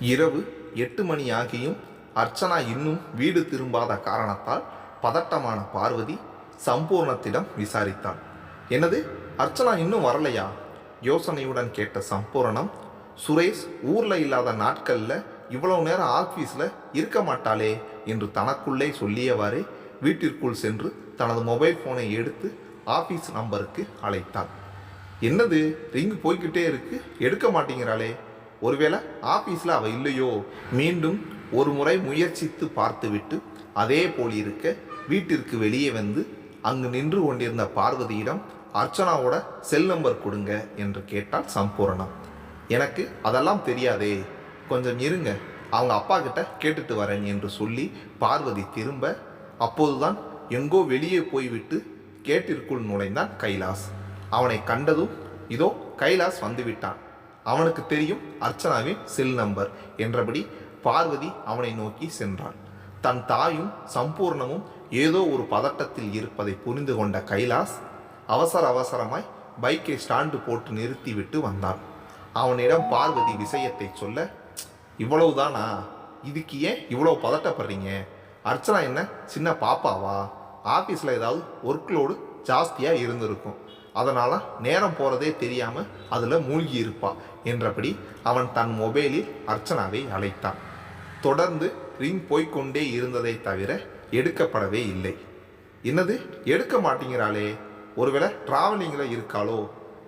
இரவு எட்டு மணி ஆகியும் அர்ச்சனா இன்னும் வீடு திரும்பாத காரணத்தால் பதட்டமான பார்வதி சம்பூர்ணத்திடம் விசாரித்தான் என்னது? அர்ச்சனா இன்னும் வரலையா? யோசனையுடன் கேட்ட சம்பூரணம் சுரேஷ் ஊரில் இல்லாத நாட்களில் இவ்வளவு நேரம் ஆஃபீஸில் இருக்க மாட்டாளே என்று தனக்குள்ளே சொல்லியவாறே வீட்டிற்குள் சென்று தனது மொபைல் ஃபோனை எடுத்து ஆஃபீஸ் நம்பருக்கு அழைத்தாள். என்னது? ரிங் போய்கிட்டே இருக்கு. எடுக்க மாட்டேங்கிறாளே ஒருவேளை ஆஃபீஸில் அவள் இல்லையோ? மீண்டும் ஒரு முறை முயற்சித்து பார்த்துவிட்டு அதே போல் இருக்க வீட்டிற்கு வெளியே வந்து அங்கு நின்று கொண்டிருந்த பார்வதியிடம் அர்ச்சனாவோட செல் நம்பர் கொடுங்க என்று கேட்டால் சம்பூரணம். எனக்கு அதெல்லாம் தெரியாதே. கொஞ்சம் இருங்க. அவங்க அப்பா கிட்ட கேட்டுட்டு வரேன் என்று சொல்லி பார்வதி திரும்ப அப்போதுதான் எங்கோ வெளியே போய்விட்டு கேட்டிற்குள் நுழைந்தான் கைலாஸ். அவனை கண்டதும் இதோ கைலாஸ் வந்துவிட்டான் அவனுக்கு தெரியும் அர்ச்சனாவின் செல் நம்பர் என்றபடி பார்வதி அவனை நோக்கி சென்றாள். தன் தாயும் சம்பூர்ணமும் ஏதோ ஒரு பதட்டத்தில் இருப்பதை புரிந்து கொண்ட கைலாஸ் அவசர அவசரமாய் பைக்கை ஸ்டாண்டு போட்டு நிறுத்திவிட்டு வந்தான் அவனிடம் பார்வதி விஷயத்தை சொல்ல இவ்வளவுதானா? இதுக்கு ஏன் இவ்வளோ பதட்டப்படுறீங்க? அர்ச்சனா என்ன? சின்ன பாப்பாவா? ஆஃபீஸில் ஏதாவது ஒர்க்லோடு ஜாஸ்தியாக இருந்திருக்கும். அதனால் நேரம் போகிறதே தெரியாமல் அதில் மூழ்கி இருப்பான் என்றபடி அவன் தன் மொபைலில் அர்ச்சனாவை அழைத்தான். தொடர்ந்து ரிங் போய்க்கொண்டே இருந்ததை தவிர எடுக்கப்படவே இல்லை. என்னது? எடுக்க மாட்டேங்கிறாளே. ஒருவேளை டிராவலிங்கில் இருக்காளோ?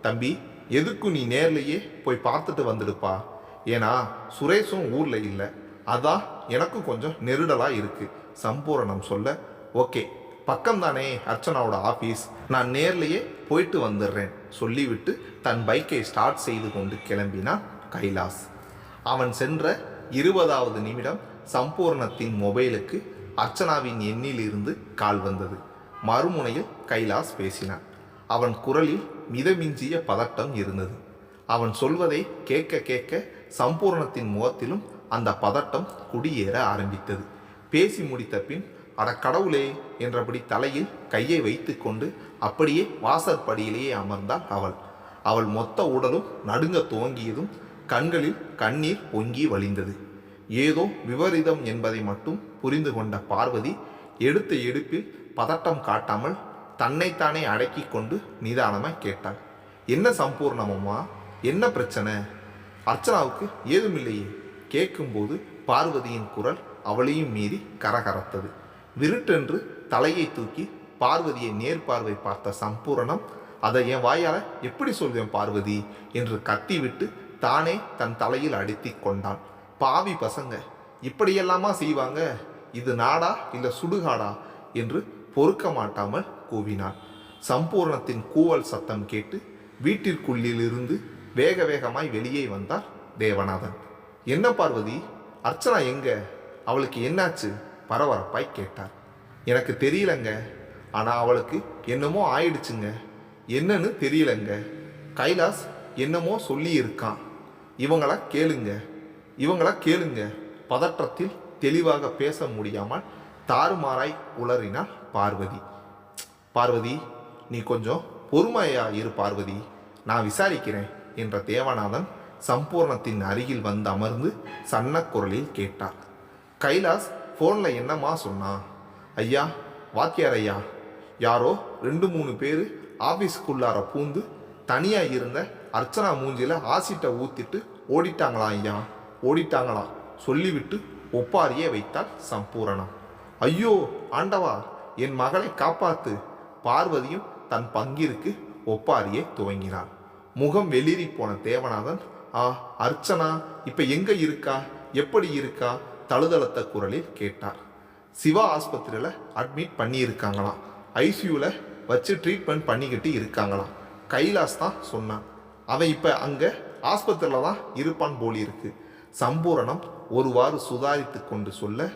தம்பி எதுக்கும் நீ நேர்லேயே போய் பார்த்துட்டு வந்துடுப்பா. ஏன்னா சுரேஷும் ஊரில் இல்லை. அதான் எனக்கும் கொஞ்சம் நெருடலாக இருக்குது சம்பூரணம் சொல்ல. ஓகே பக்கம்தானே அர்ச்சனாவோட ஆஃபீஸ் நான் நேர்லேயே போயிட்டு வந்துடுறேன். சொல்லிவிட்டு தன் பைக்கை ஸ்டார்ட் செய்து கொண்டு கிளம்பினான் கைலாஸ். அவன் சென்ற இருபதாவது நிமிடம் சம்பூர்ணத்தின் மொபைலுக்கு அர்ச்சனாவின் எண்ணிலிருந்து கால் வந்தது. மறுமுனையில் கைலாஸ் பேசினான். அவன் குரலில் மிதமிஞ்சிய பதட்டம் இருந்தது. அவன் சொல்வதை கேட்க கேட்க சம்பூர்ணத்தின் முகத்திலும் அந்த பதட்டம் குடியேற ஆரம்பித்தது. பேசி முடித்த பின் அட கடவுளே என்றபடி தலையில் கையை வைத்துக்கொண்டு அப்படியே வாசற்படியிலேயே அமர்ந்தாள் அவள். அவள் மொத்த உடலும் நடுங்க துவங்கியதும் கண்களில் கண்ணீர் பொங்கி வழிந்தது. ஏதோ விபரீதம் என்பதை மட்டும் புரிந்து கொண்ட பார்வதி எடுத்த எடுப்பில் பதட்டம் காட்டாமல் தன்னைத்தானே அடக்கி கொண்டு நிதானமாய் கேட்டாள். என்ன சம்பூர்ணமம்மா? என்ன பிரச்சனை? அர்ச்சனாவுக்கு ஏதுமில்லையே. கேட்கும்போது பார்வதியின் குரல் அவளையும் மீறி கரகரத்தது. விருட்டென்று தலையை தூக்கி பார்வதியை நேர்பார்வை பார்த்த சம்பூரணம் அதை என் வாயால் எப்படி சொல்வேன் பார்வதி? என்று கத்திவிட்டு தானே தன் தலையில் அடித்தி கொண்டான். பாவி பசங்க இப்படியெல்லாமா செய்வாங்க? இது நாடா இல்லை சுடுகாடா? என்று பொறுக்க மாட்டாமல் கூவினான். சம்பூர்ணத்தின் கூவல் சத்தம் கேட்டு வீட்டிற்குள்ளிலிருந்து வேக வேகமாய் வெளியே வந்தார் தேவநாதன். என்ன பார்வதி? அர்ச்சனா எங்க? அவளுக்கு என்னாச்சு? பரபரப்பாய் கேட்டார். எனக்கு தெரியலங்க. ஆனால் அவளுக்கு என்னமோ ஆயிடுச்சுங்க. என்னன்னு தெரியலங்க. கைலாஸ் என்னமோ சொல்லி இருக்கான் இவங்கள கேளுங்க. இவங்கள கேளுங்க. பதற்றத்தில் தெளிவாக பேச முடியாமல் தாறுமாறாய் உளறினாள் பார்வதி. பார்வதி நீ கொஞ்சம் பொறுமையா இரு பார்வதி. நான் விசாரிக்கிறேன் என்ற தேவநாதன் சம்பூர்ணத்தின் அருகில் வந்து அமர்ந்து சன்ன குரலில் கேட்டார். கைலாஸ் ஃபோனில் என்னம்மா சொன்னான் ஐயா வாத்தியார் ஐயா யாரோ ரெண்டு மூணு பேர் ஆஃபீஸ்க்குள்ளார பூந்து தனியாக இருந்த அர்ச்சனா மூஞ்சியில் ஆசிட்டை ஊற்றிட்டு ஓடிட்டாங்களாம் ஐயா? ஓடிட்டாங்களாம் சொல்லிவிட்டு ஒப்பாரியே வைத்தாள் சம்பூரணம் ஐயோ ஆண்டவா என் மகளை காப்பாத்து. பார்வதியும் தன் பங்கிற்கு ஒப்பாரியை துவங்கினாள் முகம் வெளிரி போன தேவநாதன் ஆ அர்ச்சனா இப்போ எங்கே இருக்கா? எப்படி இருக்கா? தழுதளத்த குரலில் கேட்டார். சிவா ஆஸ்பத்திரியில் அட்மிட் பண்ணியிருக்காங்களாம். ஐசியூவில் வச்சு ட்ரீட்மெண்ட் பண்ணிக்கிட்டு இருக்காங்களாம். கைலாஸ் தான் சொன்னான். அவன் இப்போ அங்கே ஆஸ்பத்திரியில் தான் இருப்பான் போலி இருக்கு. சம்பூரணம் ஒருவாறு சுதாரித்து கொண்டு சொல்ல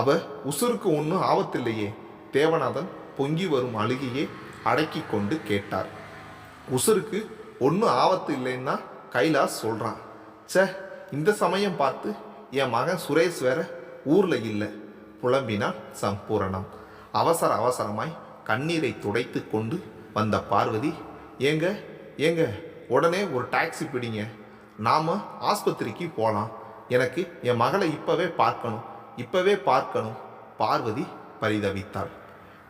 அவ உசுருக்கு ஒன்றும் ஆபத்தில்லையே தேவநாதன் பொங்கி வரும் அழுகையை அடக்கி கொண்டு கேட்டார். உசுருக்கு ஒன்றும் ஆபத்து இல்லைன்னா கைலாஸ் சொல்கிறான் ச்சே இந்த சமயம் பார்த்து என் மகன் சுரேஷ் வேற ஊரில் இல்லை. புலம்பினான் சம்பூரணம். அவசர அவசரமாய் கண்ணீரை துடைத்து கொண்டு வந்த பார்வதி ஏங்க ஏங்க உடனே ஒரு டாக்ஸி பிடிங்க. நாம் ஆஸ்பத்திரிக்கு போகலாம் எனக்கு என் மகளை இப்போவே பார்க்கணும் இப்போவே பார்க்கணும். பார்வதி பரிதவித்தாள்.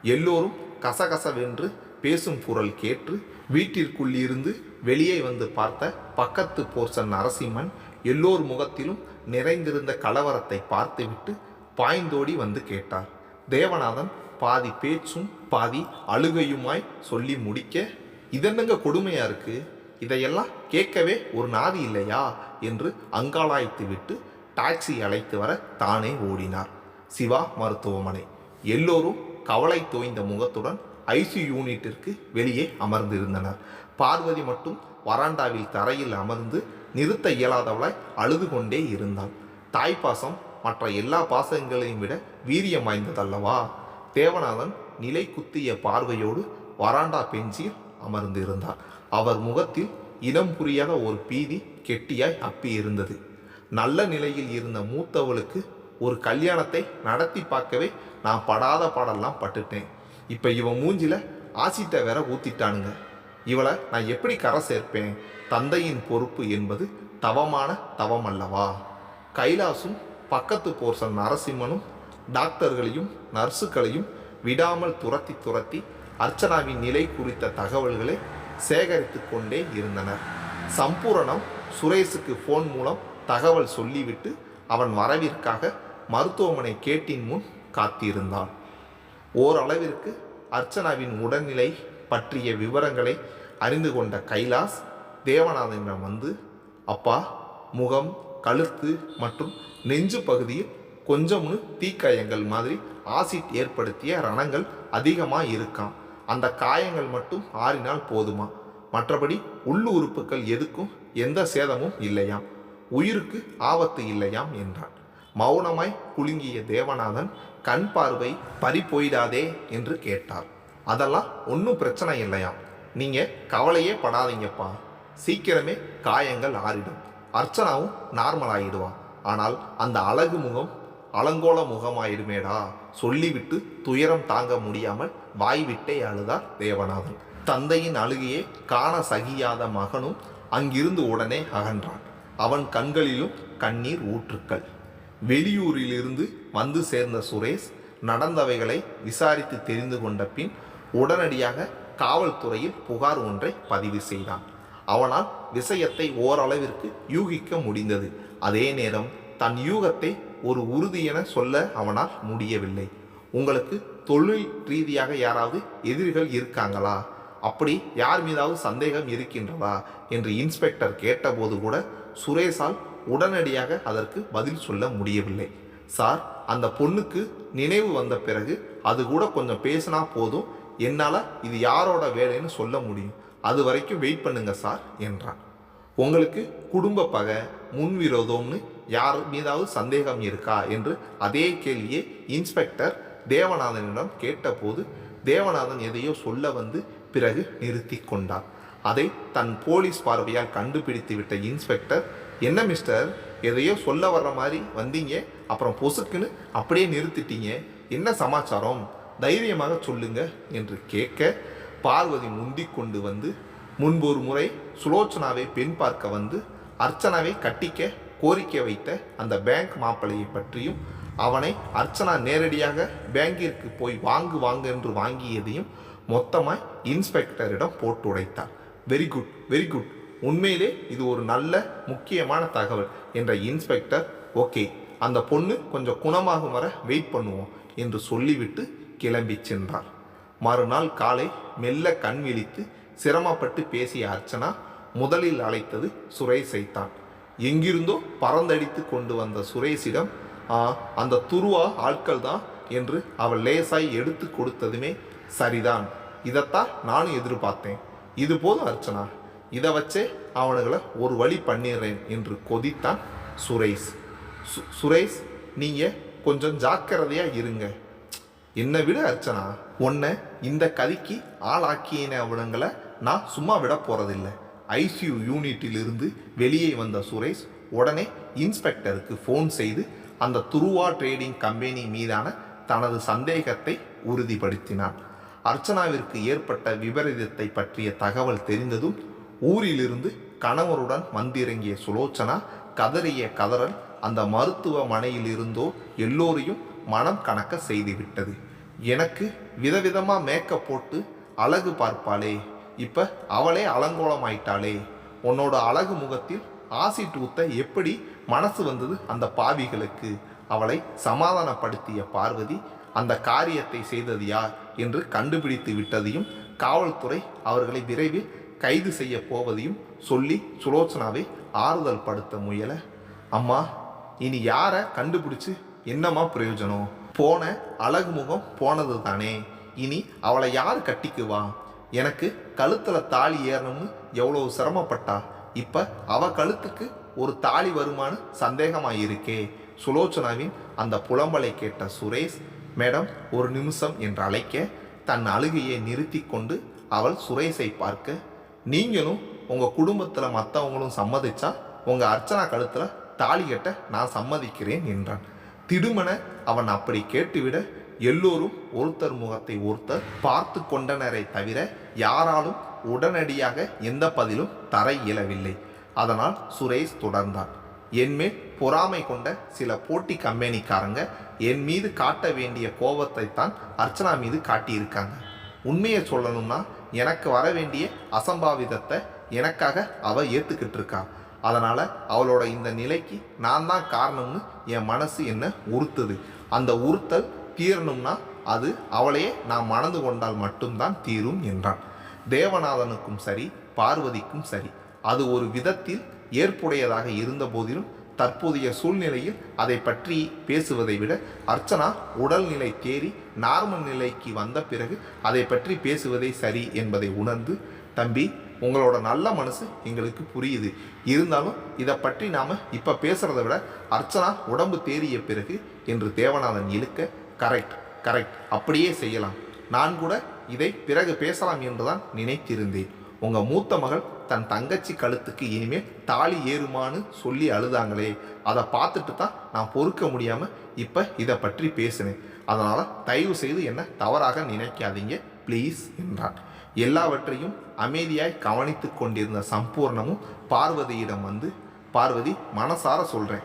எல்லோரும் கசகசவென்று பேசும் குரல் கேட்டு வீட்டிற்குள்ளிருந்து வெளியே வந்து பார்த்த பக்கத்து போர்சன் நரசிம்மன் எல்லோர் முகத்திலும் நிறைந்திருந்த கலவரத்தை பார்த்துவிட்டு பாய்ந்தோடி வந்து கேட்டார். தேவநாதன் பாதி பேச்சும் பாதி அழுகையுமாய் சொல்லி முடிக்க இதென்னங்க கொடுமையா இருக்கு? இதையெல்லாம் கேட்கவே ஒரு நாதி இல்லையா? என்று அங்காளாய்த்து விட்டு டாக்ஸி அழைத்து வர தானே ஓடினார். சிவா மருத்துவமனை. எல்லோரும் கவலை தோய்ந்த முகத்துடன் ஐசி யூனிட்டிற்கு வெளியே அமர்ந்திருந்தனர். பார்வதி மட்டும் வராண்டாவில் தரையில் அமர்ந்து நிறுத்த இயலாதவளாய் அழுது கொண்டே இருந்தாள் தாய்ப்பாசம் மற்ற எல்லா பாசங்களையும் விட வீரியம் வாய்ந்ததல்லவா? தேவநாதன் நிலை குத்திய பார்வையோடு வராண்டா பெஞ்சில் அமர்ந்திருந்தார். அவர் முகத்தில் இனம் புரியாத ஒரு பீதி கெட்டியாய் அப்பி இருந்தது. நல்ல நிலையில் இருந்த மூத்தவளுக்கு ஒரு கல்யாணத்தை நடத்தி பார்க்கவே நான் படாத பாடெல்லாம் பட்டுட்டேன். இப்போ இவன் மூஞ்சில ஆசிட்ட வேற ஊத்திட்டானுங்க. இவளை நான் எப்படி கரை சேர்ப்பேன்? தந்தையின் பொறுப்பு என்பது தவமான தவம் அல்லவா கைலாசும் பக்கத்து போர்சன் நரசிம்மனும் டாக்டர்களையும் நர்ஸுகளையும் விடாமல் துரத்தி துரத்தி அர்ச்சனாவின் நிலை குறித்த தகவல்களை சேகரித்து கொண்டே இருந்தனர். சம்பூரணம் சுரேஷுக்கு ஃபோன் மூலம் தகவல் சொல்லிவிட்டு அவன் வரவிற்காக மருத்துவமனை கேட்டின் முன் காத்திருந்தான். ஓரளவிற்கு அர்ச்சனாவின் உடல்நிலை பற்றிய விவரங்களை அறிந்து கொண்ட கைலாஸ் தேவநாதனிடம் வந்து அப்பா முகம் கழுத்து மற்றும் நெஞ்சு பகுதியில் கொஞ்சம்னு தீக்காயங்கள் மாதிரி ஆசிட் ஏற்படுத்திய ரணங்கள் அதிகமாக இருக்காம். அந்த காயங்கள் மட்டும் ஆறினால் போதுமா? மற்றபடி உள்ளு உறுப்புகள் எதுக்கும் எந்த சேதமும் இல்லையாம். உயிருக்கு ஆபத்து இல்லையாம் என்றான். மௌனமாய் குலுங்கிய தேவநாதன் கண் பார்வை பறி போயிடாதே என்று கேட்டார். அதெல்லாம் ஒன்றும் பிரச்சனை இல்லையாம். நீங்கள் கவலையே படாதீங்கப்பா. சீக்கிரமே காயங்கள் ஆறிடும். அர்ச்சனாவும் நார்மல் ஆயிடுவான். ஆனால் அந்த அழகு முகம் அலங்கோல முகமாயிடுமேடா. சொல்லிவிட்டு துயரம் தாங்க முடியாமல் வாய் விட்டே அழுதார் தேவநாதன். தந்தையின் அழுகையே காண சகியாத மகனும் அங்கிருந்து உடனே அகன்றான். அவன் கண்களிலும் கண்ணீர் ஊற்றுக்கள். வெளியூரிலிருந்து வந்து சேர்ந்த சுரேஷ் நடந்தவைகளை விசாரித்து தெரிந்து கொண்ட பின் உடனடியாக காவல்துறையில் புகார் ஒன்றை பதிவு செய்தான். அவனால் விஷயத்தை ஓரளவிற்கு யூகிக்க முடிந்தது. அதே நேரம் தன் யூகத்தை ஒரு உறுதி என சொல்ல அவனால் முடியவில்லை. உங்களுக்கு தொழில் ரீதியாக யாராவது எதிரிகள் இருக்காங்களா? அப்படி யார் மீதாவது சந்தேகம் இருக்கின்றதா? என்று இன்ஸ்பெக்டர் கேட்டபோது கூட சுரேஷால் உடனடியாக அதற்கு பதில் சொல்ல முடியவில்லை. சார் அந்த பொண்ணுக்கு நினைவு வந்த பிறகு அது கூட கொஞ்சம் பேசினா போதும். என்னால் இது யாரோட வேலைன்னு சொல்ல முடியும். அது வரைக்கும் வெயிட் பண்ணுங்க சார் என்றான். உங்களுக்கு குடும்ப பகை முன்விரோதம்னு யார் மீதாவது சந்தேகம் இருக்கா என்று அதே கேள்வியை இன்ஸ்பெக்டர் தேவநாதனிடம் கேட்டபோது தேவநாதன் எதையோ சொல்ல வந்து பிறகு நிறுத்தி கொண்டார் அதை தன் போலீஸ் பார்வையால் கண்டுபிடித்து விட்ட இன்ஸ்பெக்டர் என்ன மிஸ்டர் எதையோ சொல்ல வர்ற மாதிரி வந்தீங்க அப்புறம் பொசுக்குன்னு அப்படியே நிறுத்திட்டீங்க என்ன சமாச்சாரம்? தைரியமாக சொல்லுங்க என்று கேட்க பார்வதி முந்தி கொண்டு வந்து முன்பு ஒரு முறை சுலோச்சனாவை பெண் பார்க்க வந்து அர்ச்சனாவை கட்டிக்க கோரிக்கை வைத்த அந்த பேங்க் மாப்பிள்ளையை பற்றியும் அவனை அர்ச்சனா நேரடியாக பேங்கிற்கு போய் வாங்கு வாங்கு என்று வாங்கியதையும் மொத்தமாக இன்ஸ்பெக்டரிடம் போட்டு உடைத்தார். வெரி குட் வெரி குட் உண்மையிலே இது ஒரு நல்ல முக்கியமான தகவல் என்ற இன்ஸ்பெக்டர் ஓகே அந்த பொண்ணு கொஞ்சம் குணமாகும் வர வெயிட் பண்ணுவோம் என்று சொல்லிவிட்டு கிளம்பி சென்றார். மறுநாள் காலை மெல்ல கண் விழித்து சிரமப்பட்டு பேசிய அர்ச்சனா முதலில் அழைத்தது சுரேஷை தான் எங்கிருந்தோ பறந்தடித்து கொண்டு வந்த சுரேஷிடம் "ஆ, அந்த துருவா ஆட்கள் தான் என்று அவள் லேசாய் எடுத்து கொடுத்ததுமே சரிதான். இதைத்தான் நானும் எதிர்பார்த்தேன். இது போதும் அர்ச்சனா. இதை வச்சே அவனுங்களை ஒரு வழி பண்ணிடுறேன் என்று கொதித்தான் சுரேஷ். சு- சுரேஷ் நீங்கள் கொஞ்சம் ஜாக்கிரதையாக இருங்க. என்னை விட அர்ச்சனா உன்னை இந்த கதிக்கு ஆளாக்கின அவனுங்களை நான் சும்மா விட போகிறதில்ல ஐசியூ யூனிட்டிலிருந்து வெளியே வந்த சுரேஷ் உடனே இன்ஸ்பெக்டருக்கு ஃபோன் செய்து அந்த துருவா ட்ரேடிங் கம்பெனி மீதான தனது சந்தேகத்தை உறுதிப்படுத்தினான். அர்ச்சனாவிற்கு ஏற்பட்ட விபரீதத்தை பற்றிய தகவல் தெரிந்ததும் ஊரிலிருந்து கணவருடன் வந்திறங்கிய சுலோச்சனா கதறிய கதறல் அந்த மருத்துவமனையில் இருந்தோ எல்லோரையும் மனம் கணக்க செய்துவிட்டது. எனக்கு விதவிதமாக மேக்கப் போட்டு அழகு பார்ப்பாளே. இப்போ அவளே அலங்கோலமாயிட்டாளே. உன்னோட அழகு முகத்தில் ஆசிட் ஊத்த எப்படி மனசு வந்தது அந்த பாவிகளுக்கு? அவளை சமாதானப்படுத்திய பார்வதி அந்த காரியத்தை செய்தது யார் என்று கண்டுபிடித்து விட்டதையும் காவல்துறை அவர்களை விரைவில் கைது செய்ய போவதையும் சொல்லி சுலோச்சனாவை ஆறுதல் படுத்த முயல. அம்மா இனி யாரை கண்டுபிடிச்சு என்னம்மா பிரயோஜனம்? போன அழகு முகம் போனது தானே இனி அவளை யார் கட்டிக்குவா? எனக்கு கழுத்தில் தாலி ஏறணும்னு எவ்வளோ சிரமப்பட்டா. இப்போ அவ கழுத்துக்கு ஒரு தாலி வருமானு சந்தேகமாயிருக்கே. சுலோச்சனாவின் அந்த புலம்பலை கேட்ட சுரேஷ் மேடம் ஒரு நிமிஷம் என்று அழைக்க தன் அழுகையை நிறுத்தி கொண்டு அவள் சுரேஷை பார்க்க நீங்களும் உங்கள் குடும்பத்தில் மற்றவங்களும் சம்மதிச்சா உங்கள் அர்ச்சனா கழுத்தில் தாலி கட்ட நான் சம்மதிக்கிறேன் என்றான். திடுமன அவன் அப்படி கேட்டுவிட எல்லோரும் ஒருத்தர் முகத்தை ஒருத்தர் பார்த்து கொண்டனரை தவிர யாராலும் உடனடியாக எந்த பதிலும் தர இயலவில்லை. அதனால் சுரேஷ் தொடர்ந்தான். என்மேல் பொறாமை கொண்ட சில போட்டி கம்பெனிக்காரங்க என் மீது காட்ட வேண்டிய கோபத்தை தான் அர்ச்சனா மீது காட்டியிருக்காங்க. உண்மையை சொல்லணும்னா எனக்கு வர வேண்டிய அசம்பாவிதத்தை எனக்காக அவ ஏற்றுக்கிட்டு இருக்கா அதனால் அவளோட இந்த நிலைக்கு நான் தான் காரணம்னு என் மனசு என்ன உறுத்துது. அந்த உறுத்தல் தீரணும்னா அது அவளையே நான் மணந்து கொண்டால் மட்டும்தான் தீரும் என்றான். தேவநாதனுக்கும் சரி பார்வதிக்கும் சரி அது ஒரு விதத்தில் ஏற்புடையதாக இருந்த போதிலும் தற்போதைய சூழ்நிலையில் அதை பற்றி பேசுவதை விட அர்ச்சனா உடல்நிலை தேறி நார்மல் நிலைக்கு வந்த பிறகு அதை பற்றி பேசுவதே சரி என்பதை உணர்ந்து தம்பி உங்களோட நல்ல மனசு எங்களுக்கு புரியுது. இருந்தாலும் இதை பற்றி நாம் இப்போ பேசுகிறத விட அர்ச்சனா உடம்பு தேறிய பிறகு என்று தேவநாதன் இழுக்க கரெக்ட் கரெக்ட் அப்படியே செய்யலாம். நான் கூட இதை பிறகு பேசலாம் என்றுதான் நினைத்திருந்தேன். உங்கள் மூத்த மகள் தன் தங்கச்சி கழுத்துக்கு இனிமேல் தாலி ஏறுமான்னு சொல்லி அழுதாங்களே. அதை பார்த்துட்டு தான் நான் பொறுக்க முடியாமல் இப்போ இதை பற்றி பேசினேன். அதனால் தயவு செய்து என்ன தவறாக நினைக்காதீங்க ப்ளீஸ் என்றான். எல்லாவற்றையும் அமைதியாய் கவனித்து கொண்டிருந்த சம்பூர்ணமும் பார்வதியிடம் வந்து பார்வதி மனசார சொல்கிறேன்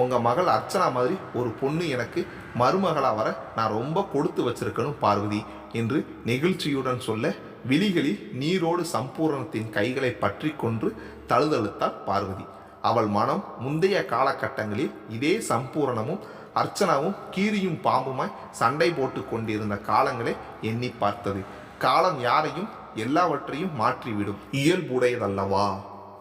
உங்கள் மகள் அர்ச்சனா மாதிரி ஒரு பொண்ணு எனக்கு மருமகளாக வர நான் ரொம்ப கொடுத்து வச்சிருக்கணும் பார்வதி என்று நெகிழ்ச்சியுடன் சொல்ல விழிகளில் நீரோடு சம்பூரணத்தின் கைகளை பற்றி கொன்று தழுதழுத்தாள் பார்வதி. அவள் மனம் முந்தைய காலகட்டங்களில் இதே சம்பூரணமும் அர்ச்சனாவும் கீரியும் பாம்புமாய் சண்டை போட்டு கொண்டிருந்த காலங்களை எண்ணி பார்த்தது. காலம் யாரையும் எல்லாவற்றையும் மாற்றிவிடும். இயல்புடையதல்லவா?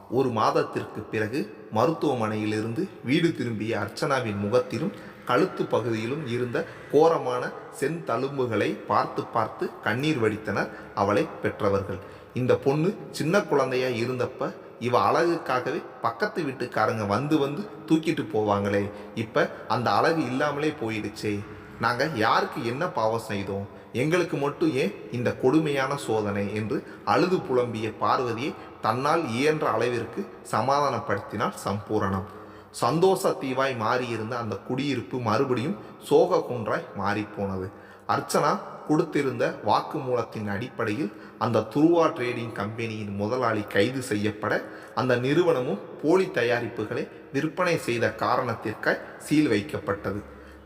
ஒரு மாதத்திற்கு பிறகு மருத்துவமனையிலிருந்து வீடு திரும்பிய அர்ச்சனாவின் முகத்திலும் கழுத்து பகுதியிலும் இருந்த கோரமான செந்தழும்புகளை பார்த்து பார்த்து கண்ணீர் வடித்தனர் அவளை பெற்றவர்கள். இந்த பொண்ணு சின்ன குழந்தையா இருந்தப்ப இவ அழகுக்காகவே பக்கத்து வீட்டுக்காரங்க வந்து வந்து தூக்கிட்டு போவாங்களே. இப்ப அந்த அழகு இல்லாமலே போயிடுச்சே. நாங்கள் யாருக்கு என்ன பாவம் செய்தோம்? எங்களுக்கு மட்டும் ஏன் இந்த கொடுமையான சோதனை என்று அழுது புலம்பிய பார்வதியை தன்னால் இயன்ற அளவிற்கு சமாதானப்படுத்தினார் சம்பூரணம். சந்தோஷ தீவாய் மாறியிருந்த அந்த குடியிருப்பு மறுபடியும் சோக குன்றாய் மாறிப்போனது. அர்ச்சனா கொடுத்திருந்த வாக்குமூலத்தின் அடிப்படையில் அந்த துருவா ட்ரேடிங் கம்பெனியின் முதலாளி கைது செய்யப்பட அந்த நிறுவனமும் போலி தயாரிப்புகளை விற்பனை செய்த காரணத்திற்காய் சீல் வைக்கப்பட்டது.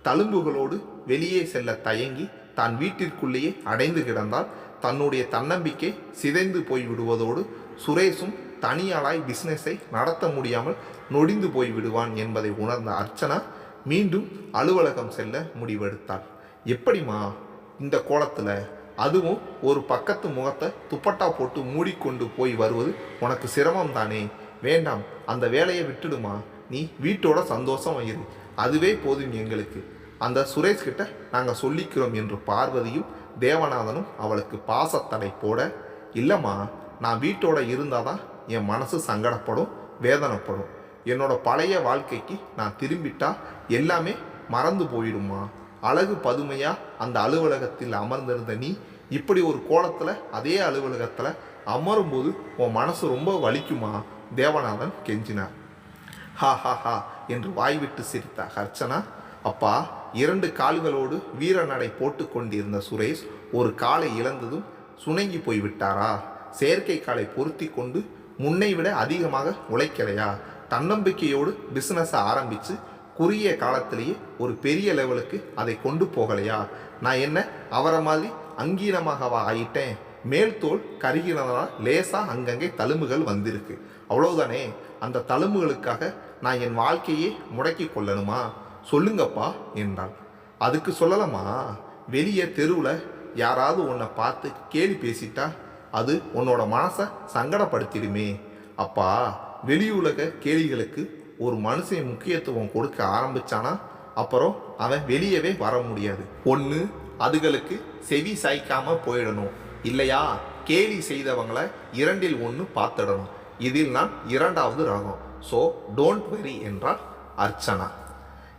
தழும்புகளோடு வெளியே செல்ல தயங்கி தான் வீட்டிற்குள்ளேயே அடைந்து கிடந்தால் தன்னுடைய தன்னம்பிக்கை சிதைந்து போய் விடுவதோடு சுரேஷும் தனியாளாய் பிஸ்னஸை நடத்த முடியாமல் நொடிந்து போய் விடுவான் என்பதை உணர்ந்த அர்ச்சனா மீண்டும் அலுவலகம் செல்ல முடிவெடுத்தாள். எப்படிம்மா இந்த கோலத்தில்? அதுவும் ஒரு பக்கத்து முகத்தை துப்பட்டா போட்டு மூடிக்கொண்டு போய் வருவது உனக்கு சிரமம் தானே? வேண்டாம் அந்த வேலையை விட்டுடுமா? நீ வீட்டோட சந்தோஷம் இரு. அதுவே போதும் எங்களுக்கு. அந்த சுரேஷ் கிட்ட நாங்கள் சொல்லிக்கிறோம் என்று பார்வதியும் தேவநாதனும் அவளுக்கு பாசத்தடை போட இல்லைம்மா நான் வீட்டோட இருந்தால் தான் என் மனசு சங்கடப்படும் வேதனைப்படும். என்னோட பழைய வாழ்க்கைக்கு நான் திரும்பிட்டா எல்லாமே மறந்து போயிடுமா அழகு பதுமையாக அந்த அலுவலகத்தில் அமர்ந்திருந்த நீ இப்படி ஒரு கோலத்தில் அதே அலுவலகத்தில் அமரும்போது உன் மனசு ரொம்ப வலிக்குமா? தேவநாதன் கெஞ்சினார். ஹா ஹா ஹா என்று வாய்விட்டு சிரித்தா அர்ச்சனா. அப்பா இரண்டு கால்களோடு வீரநடை போட்டு கொண்டிருந்த சுரேஷ் ஒரு காலை இழந்ததும் சுணங்கி போய்விட்டாரா? செயற்கை காலை பொருத்தி கொண்டு முன்னை விட அதிகமாக உழைக்கலையா? தன்னம்பிக்கையோடு பிஸ்னஸை ஆரம்பித்து குறுகிய காலத்திலேயே ஒரு பெரிய லெவலுக்கு அதை கொண்டு போகலையா? நான் என்ன அவரை மாதிரி அங்கீனமாகவா ஆயிட்டேன்? மேல் தோல் லேசாக அங்கங்கே தழும்புகள் வந்திருக்கு. அவ்வளவுதானே? அந்த தழும்புகளுக்காக நான் என் வாழ்க்கையே முடக்கி கொள்ளணுமா? சொல்லுங்கப்பா என்றாள். அதுக்கு சொல்லலாமா? வெளியே தெருவில் யாராவது உன்னை பார்த்து கேலி பேசிட்டா அது உன்னோட மனசை சங்கடப்படுத்திடுமே. அப்பா வெளியுலக கேலிகளுக்கு ஒரு மனுஷன் முக்கியத்துவம் கொடுக்க ஆரம்பிச்சானா? அப்புறம் அவன் வெளியவே வர முடியாது. ஒன்று அதுகளுக்கு செவி சாய்க்காம போயிடணும். இல்லையா? கேலி செய்தவங்கள இரண்டில் ஒன்று பார்த்துடணும். இதில் நான் இரண்டாவது ரகம். ஸோ டோன்ட் வெரி என்றால் அர்ச்சனா.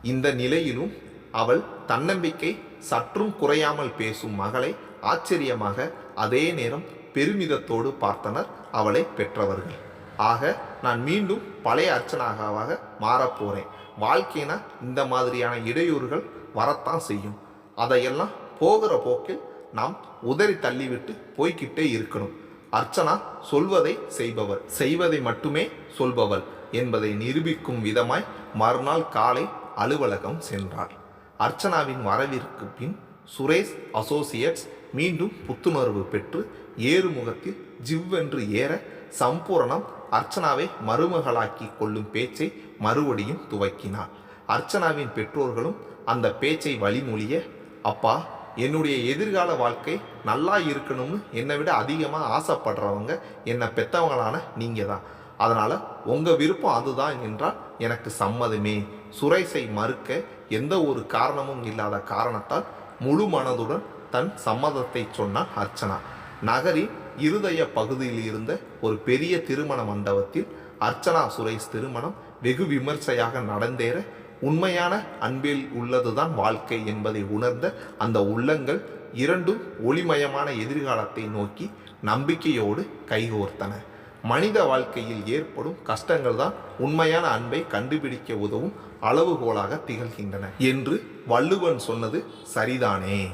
இந்த நிலையிலும் அவள் தன்னம்பிக்கை சற்றும் குறையாமல் பேசும் மகளை ஆச்சரியமாக அதே நேரம் பெருமிதத்தோடு பார்த்தனர் அவளை பெற்றவர்கள். ஆக நான் மீண்டும் பழைய அர்ச்சனாகாவாக மாறப்போறேன் வாழ்க்கைனா இந்த மாதிரியான இடையூறுகள் வரத்தான் செய்யும். அதையெல்லாம் போகிற போக்கில் நாம் உதறி தள்ளிவிட்டு போய்க்கிட்டே இருக்கணும். அர்ச்சனா சொல்வதை செய்பவள் செய்வதை மட்டுமே சொல்பவள் என்பதை நிரூபிக்கும் விதமாய் மறுநாள் காலை அலுவலகம் சென்றார். அர்ச்சனாவின் வரவிற்கு பின் சுரேஷ் அசோசியேட்ஸ் மீண்டும் புத்துணர்வு பெற்று ஏறுமுகத்தில் ஜிவ்வென்று ஏற சம்பூரணம் அர்ச்சனாவை மருமகளாக்கி கொள்ளும் பேச்சை மறுபடியும் துவக்கினார். அர்ச்சனாவின் பெற்றோர்களும் அந்த பேச்சை வழிமொழிய அப்பா என்னுடைய எதிர்கால வாழ்க்கை நல்லா இருக்கணும்னு என்னை விட அதிகமாக ஆசைப்படுறவங்க என்னை பெற்றவங்களான நீங்கள் தான் அதனால் உங்கள் விருப்பம் அதுதான் என்றால் எனக்கு சம்மதமே. சுரேஷை மறுக்க எந்த ஒரு காரணமும் இல்லாத காரணத்தால் முழு மனதுடன் தன் சம்மதத்தை சொன்னார் அர்ச்சனா. நகரின் இருதய பகுதியில் இருந்த ஒரு பெரிய திருமண மண்டபத்தில் அர்ச்சனா சுரேஷ் திருமணம் வெகு விமர்சையாக நடந்தேற உண்மையான அன்பில் உள்ளதுதான் வாழ்க்கை என்பதை உணர்ந்த அந்த உள்ளங்கள் இரண்டும் ஒளிமயமான எதிர்காலத்தை நோக்கி நம்பிக்கையோடு கைகோர்த்தன. மனித வாழ்க்கையில் ஏற்படும் கஷ்டங்கள் தான் உண்மையான அன்பை கண்டுபிடிக்க உதவும் அளவுகோலாக திகழ்கின்றன. என்று வள்ளுவன் சொன்னது சரிதானே?